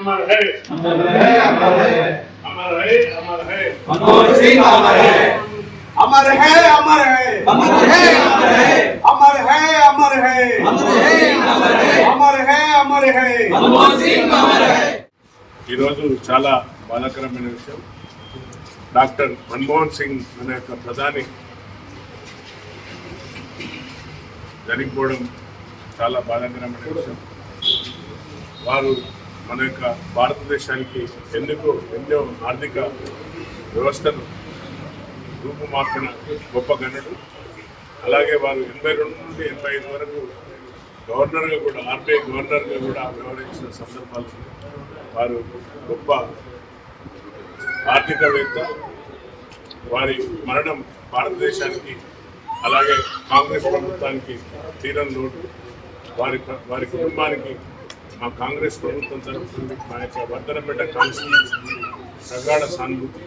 अमर है अमर है अमर है अमर है अमर है मनमोहन सिंह अमर है अमर है अमर है अमर है अमर है अमर है अमर है अमर है अमर है अमर है अमर है मनमोहन सिंह अमर है ఈరోజు చాలా బాధాకరమైన విషయం డాక్టర్ మన్మోహన్ సింగ్ మన యొక్క ప్రధాని జరిగిపోవడం చాలా బాధాకరమైన విషయం వారు మన యొక్క భారతదేశానికి ఎందుకు ఎన్నో ఆర్థిక వ్యవస్థను రూపుమార్పిన గొప్ప గనుడు అలాగే వారు ఎనభై రెండు నుండి ఎనభై ఐదు వరకు గవర్నర్గా కూడా ఆర్బీఐ గవర్నర్గా కూడా వ్యవహరించిన సందర్భాలు వారు గొప్ప ఆర్థికవేత్త. వారి మరణం భారతదేశానికి అలాగే కాంగ్రెస్ ప్రభుత్వానికి తీరం లోటు. వారి వారి కుటుంబానికి మా కాంగ్రెస్ ప్రభుత్వం తరఫు నుండి మా యొక్క వర్ధనపేట కాన్స్టిట్యూన్సీ ప్రగాఢ సానుభూతి